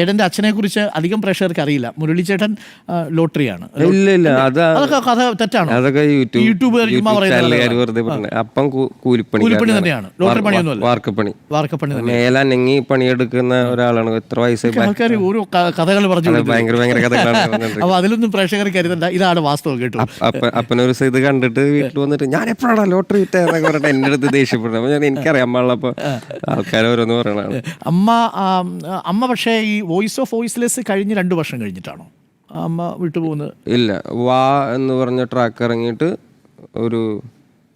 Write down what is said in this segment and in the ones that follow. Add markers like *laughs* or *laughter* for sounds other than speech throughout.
ചേട്ടന്റെ അച്ഛനെ കുറിച്ച് അധികം പ്രേക്ഷകർക്ക് അറിയില്ല. മുരളിച്ചേട്ടൻ ചേട്ടൻ ലോട്ടറിയാണ്. അതൊക്കെ കഥ തെറ്റാണ്? അതൊക്കെ യൂട്യൂബ് അപ്പം കൂലിപ്പണി കൂലിപ്പണി തന്നെയാണ്. ലോട്ടറി പണിയൊന്നുമല്ല. വാർക്കപ്പണി. വാർക്കപ്പണി തന്നെ മേലനങ്ങി പണിയെടുക്കുന്ന ഒരാളാണ്. എത്ര വയസ്സായി ആൾക്കാർ ഓരോ കഥകൾ പറഞ്ഞു അത് ഭയങ്കര ഭയങ്കര കഥകളാണ്. *laughs* അപ്പൊ അതിലൊന്നും പ്രേക്ഷകർ കരുതണ്ട. ഇതാണ് വാസ്തവം കേട്ടോ. അപ്പ അപ്പനൊരു ഇത് കണ്ടിട്ട് വീട്ടിൽ വന്നിട്ട് ഞാൻ എപ്പോഴാണ് ലോട്ടറി വിറ്റതെന്നൊക്കെ പറഞ്ഞിട്ട് എന്റെ അടുത്ത് ദേഷ്യപ്പെടുന്നത് അപ്പൊ ഞാൻ എനിക്കറിയാൻ പാടില്ലപ്പോ ആൾക്കാർ ഓരോന്ന് പറയണതാണ്. അമ്മ അമ്മ പക്ഷേ ഈ വോയിസ് ഓഫ് വോയിസ്ലെസ് കഴിഞ്ഞ് രണ്ട് വർഷം കഴിഞ്ഞിട്ടാണോ? അമ്മ വിട്ടുപോകുന്നത്. ഇല്ല വാ എന്ന് പറഞ്ഞ ട്രാക്ക് ഇറങ്ങിയിട്ട് ഒരു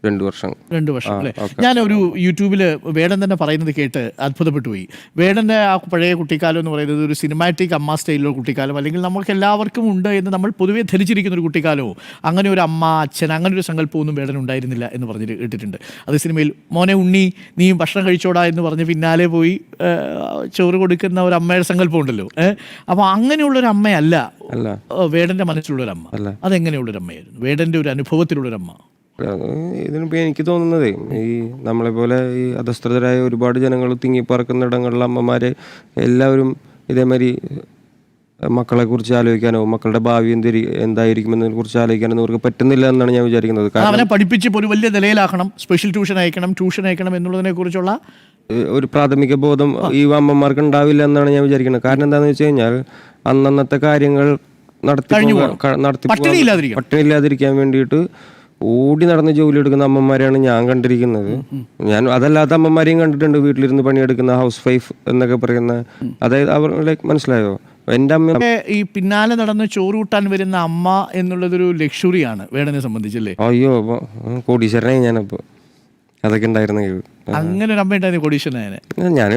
രണ്ടു വർഷം. രണ്ട് വർഷം അല്ലേ? ഞാൻ ഒരു യൂട്യൂബിൽ വേടൻ തന്നെ പറയുന്നത് കേട്ട് അത്ഭുതപ്പെട്ടു പോയി വേടന്റെ ആ പഴയ കുട്ടിക്കാലം എന്ന് പറയുന്നത് ഒരു സിനിമാറ്റിക് അമ്മ സ്റ്റൈലിലുള്ള കുട്ടിക്കാലം അല്ലെങ്കിൽ നമുക്ക് എല്ലാവർക്കും ഉണ്ട് എന്ന് നമ്മൾ പൊതുവേ ധരിച്ചിരിക്കുന്ന ഒരു കുട്ടിക്കാലവും അങ്ങനെ ഒരു അമ്മ അച്ഛൻ അങ്ങനെ ഒരു സങ്കല്പമൊന്നും വേടൻ ഉണ്ടായിരുന്നില്ല എന്ന് പറഞ്ഞിട്ട് കേട്ടിട്ടുണ്ട് അത് സിനിമയിൽ മോനെ ഉണ്ണി നീ ഭക്ഷണം കഴിച്ചോടാ എന്ന് പറഞ്ഞ് പിന്നാലെ പോയി ചോറ് കൊടുക്കുന്ന ഒരു അമ്മയുടെ സങ്കല്പം ഉണ്ടല്ലോ ഏഹ് അപ്പോൾ അങ്ങനെയുള്ളൊരു അമ്മയല്ല വേടന്റെ മനസ്സിലുള്ളൊരമ്മ അല്ല. അതെങ്ങനെയുള്ളൊരു അമ്മയായിരുന്നു? വേടന്റെ ഒരു അനുഭവത്തിലുള്ളൊരു അമ്മ അത് ഇതിനിപ്പോ എനിക്ക് തോന്നുന്നത്. ഈ നമ്മളെ പോലെ ഈ അധസ്ഥിതരായ ഒരുപാട് ജനങ്ങൾ തിങ്ങിപ്പറക്കുന്ന ഇടങ്ങളിലെ അമ്മമാരെ എല്ലാവരും ഇതേമാതിരി മക്കളെ കുറിച്ച് ആലോചിക്കാനോ മക്കളുടെ ഭാവി എന്തിരി എന്തായിരിക്കുമെന്നതിനെ കുറിച്ച് ആലോചിക്കാനോ അവർക്ക് പറ്റുന്നില്ല എന്നാണ് ഞാൻ വിചാരിക്കുന്നത്. അവനെ പഠിപ്പിച്ച് ഒരു വലിയ നിലയിലാക്കണം. സ്പെഷ്യൽ ട്യൂഷൻ അയക്കണം ട്യൂഷൻ അയക്കണം എന്നുള്ളതിനെ കുറിച്ചുള്ള ഒരു പ്രാഥമിക ബോധം ഈ അമ്മമാർക്ക് ഉണ്ടാവില്ല എന്നാണ് ഞാൻ വിചാരിക്കുന്നത്. കാരണം എന്താണെന്ന് വെച്ച് കഴിഞ്ഞാൽ അന്നന്നത്തെ കാര്യങ്ങൾ നടത്തി നടത്തി പട്ടിണിയില്ലാതിരിക്കാൻ. വേണ്ടിയിട്ട് ഓടി നടന്ന് ജോലി എടുക്കുന്ന അമ്മമാരെയാണ് ഞാൻ കണ്ടിരിക്കുന്നത്. ഞാൻ അതല്ലാത്ത അമ്മമാരെയും കണ്ടിട്ടുണ്ട്. വീട്ടിലിരുന്ന് പണിയെടുക്കുന്ന ഹൗസ് വൈഫ് എന്നൊക്കെ പറയുന്ന അതായത് അവർ ലൈക്ക് മനസ്സിലായോ? എന്റെ അമ്മ ഈ പിന്നാലെ നടന്ന് ചോറൂട്ടാൻ വരുന്ന അമ്മ എന്നുള്ളതൊരു ലക്ഷറിയാണ് വേടനെ സംബന്ധിച്ചല്ലേ? അയ്യോ കോടീശ്വരനായി ഞാനപ്പോ. അതൊക്കെ ഉണ്ടായിരുന്നെങ്കിൽ. അങ്ങനെ ഒരു അമ്മ ഉണ്ടായിരുന്നു കോടീശ്വരനായ ഞാൻ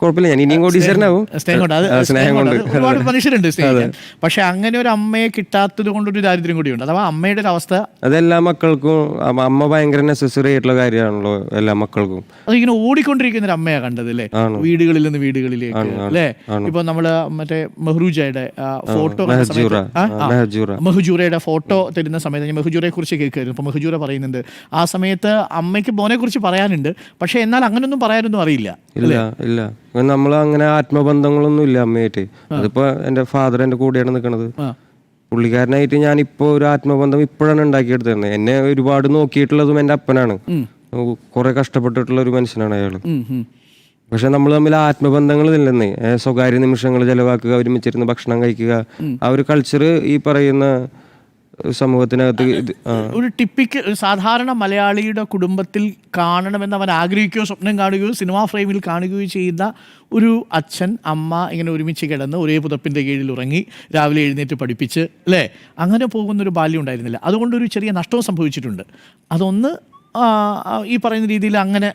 കുഴപ്പമില്ല. ഞാൻ ഇനിയും കൂടി സ്നേഹം കൊണ്ട് അത് സ്നേഹം കൊണ്ട് ഒരുപാട് മനുഷ്യരുണ്ട് സ്നേഹിക്കാൻ. പക്ഷെ അങ്ങനെ ഒരു അമ്മയെ കിട്ടാത്തത് ഒരു ദാരിദ്ര്യം കൂടിയുണ്ട് അഥവാ അമ്മയുടെ ഒരു അവസ്ഥ അതെല്ലാ മക്കൾക്കും അമ്മ ഭയങ്കര നെസസറി ആയിട്ടുള്ള കാര്യമാണല്ലോ എല്ലാ മക്കൾക്കും. അതിങ്ങനെ ഓടിക്കൊണ്ടിരിക്കുന്ന ഒരു അമ്മയാ കണ്ടത് അല്ലേ? വീടുകളിൽ നിന്ന് വീടുകളിലേക്ക് അല്ലേ? ഇപ്പൊ നമ്മൾ മറ്റേ മെഹ്റൂജയുടെ ഫോട്ടോ മെഹ്ജൂറയുടെ മെഹജൂറ. മെഹുജൂറയുടെ ഫോട്ടോ തരുന്ന സമയത്ത് ഞാൻ മെഹുജൂറയെ കുറിച്ച് കേൾക്കുമായിരുന്നു അപ്പൊ മെഹുജൂറ പറയുന്നുണ്ട് ആ സമയത്ത് അമ്മയ്ക്ക് മോനെ കുറിച്ച് പറയാനുണ്ട്. പക്ഷെ എന്നാൽ അങ്ങനൊന്നും പറയാനൊന്നും അറിയില്ല. ഇല്ല ഇല്ല? നമ്മൾ അങ്ങനെ ആത്മബന്ധങ്ങളൊന്നും ഇല്ല അമ്മയായിട്ട്. അതിപ്പോ എന്റെ ഫാദർ എന്റെ കൂടെയാണ് നിൽക്കുന്നത് പുള്ളിക്കാരനായിട്ട് ഞാൻ ഇപ്പോ ഒരു ആത്മബന്ധം ഇപ്പോഴാണ് ഉണ്ടാക്കിയെടുത്തത് എന്നെ ഒരുപാട് നോക്കിയിട്ടുള്ളതും എന്റെ അപ്പനാണ്. കുറെ കഷ്ടപ്പെട്ടിട്ടുള്ള ഒരു മനുഷ്യനാണ് അയാൾ. പക്ഷെ നമ്മൾ തമ്മിൽ ആത്മബന്ധങ്ങൾ ഇല്ലെന്നേ. സ്വകാര്യ നിമിഷങ്ങൾ ചെലവാക്കുക ഒരുമിച്ചിരുന്ന് ഭക്ഷണം കഴിക്കുക. ആ ഒരു കൾച്ചർ ഈ പറയുന്ന സമൂഹത്തിനകത്ത് ഒരു ടിപ്പിക്ക് സാധാരണ മലയാളിയുടെ കുടുംബത്തിൽ കാണണമെന്ന് അവൻ ആഗ്രഹിക്കുകയോ സ്വപ്നം കാണുകയോ സിനിമാ ഫ്രെയിമിൽ കാണുകയോ ചെയ്യുന്ന ഒരു അച്ഛൻ അമ്മ ഇങ്ങനെ ഒരുമിച്ച് കിടന്ന് ഒരേ പുതപ്പിന്റെ കീഴിൽ ഉറങ്ങി രാവിലെ എഴുന്നേറ്റ് പഠിപ്പിച്ച് അല്ലേ? അങ്ങനെ പോകുന്നൊരു ബാല്യം ഉണ്ടായിരുന്നില്ല. അതുകൊണ്ടൊരു ചെറിയ നഷ്ടവും സംഭവിച്ചിട്ടുണ്ട്. അതൊന്ന് ഈ പറയുന്ന രീതിയിൽ അങ്ങനെ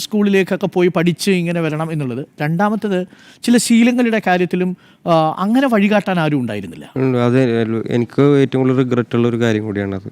സ്കൂളിലേക്കൊക്കെ പോയി പഠിച്ച് ഇങ്ങനെ വരണം എന്നുള്ളത്. രണ്ടാമത്തത് ചില ശീലങ്ങളുടെ കാര്യത്തിലും അങ്ങനെ വഴികാട്ടാൻ ആരും ഉണ്ടായിരുന്നില്ല. അതെ എനിക്ക് ഏറ്റവും കൂടുതൽ റിഗ്രറ്റ് ഉള്ള ഒരു കാര്യം കൂടിയാണ് അത്